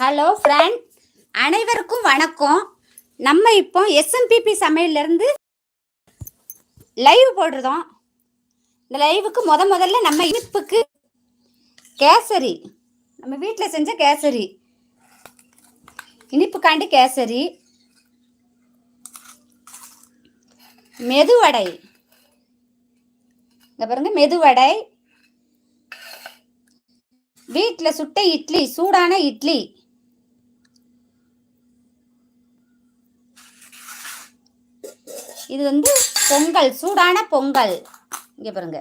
Hello friend அனைவருக்கும் வணக்கம். நம்ம இப்போ எஸ்எம்பிபி சமையல்லேருந்து லைவ் போடுறோம் இந்த லைவுக்கு முத முதல்ல நம்ம இனிப்புக்கு கேசரி. நம்ம வீட்டில் செஞ்ச கேசரி. இனிப்புக்காண்டி கேசரி. மெதுவடை. இந்த பாருங்க மெதுவடை. வீட்டில் சுட்ட இட்லி சூடான இட்லி. இது வந்து பொங்கல் சூடான பொங்கல். இங்கே பாருங்க.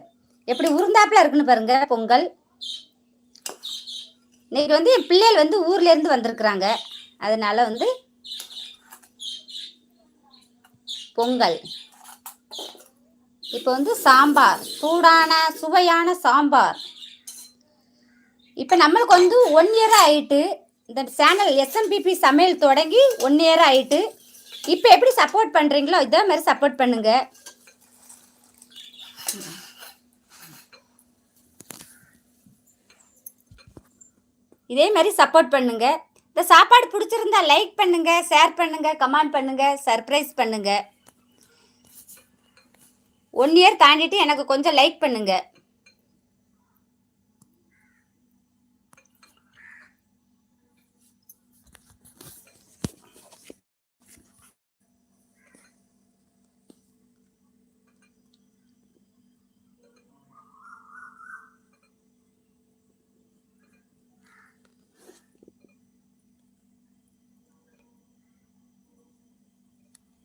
எப்படி உருந்தாப்பில் இருக்குன்னு பாருங்க பொங்கல். இன்னைக்கு வந்து என் பிள்ளைகள் வந்து ஊர்லேருந்து வந்திருக்குறாங்க வந்திருக்கிறாங்க. அதனால வந்து பொங்கல். இப்போ வந்து சாம்பார். சூடான சுவையான சாம்பார். இப்போ நம்மளுக்கு வந்து ஒன் இயர் ஆயிட்டு இந்த சேனல் எஸ்எம்பிபி சமையல் தொடங்கி ஒன் இயர் ஆயிட்டு இப்போ எப்படி சப்போர்ட் பண்ணுறீங்களோ இதே மாதிரி சப்போர்ட் பண்ணுங்க. இதே மாதிரி சப்போர்ட் பண்ணுங்க. இந்த சாப்பாடு பிடிச்சிருந்தா லைக் பண்ணுங்க ஷேர் பண்ணுங்க கமெண்ட் பண்ணுங்க சர்ப்ரைஸ் பண்ணுங்க. ஒன் இயர் தாண்டிட்டு எனக்கு கொஞ்சம் லைக் பண்ணுங்க.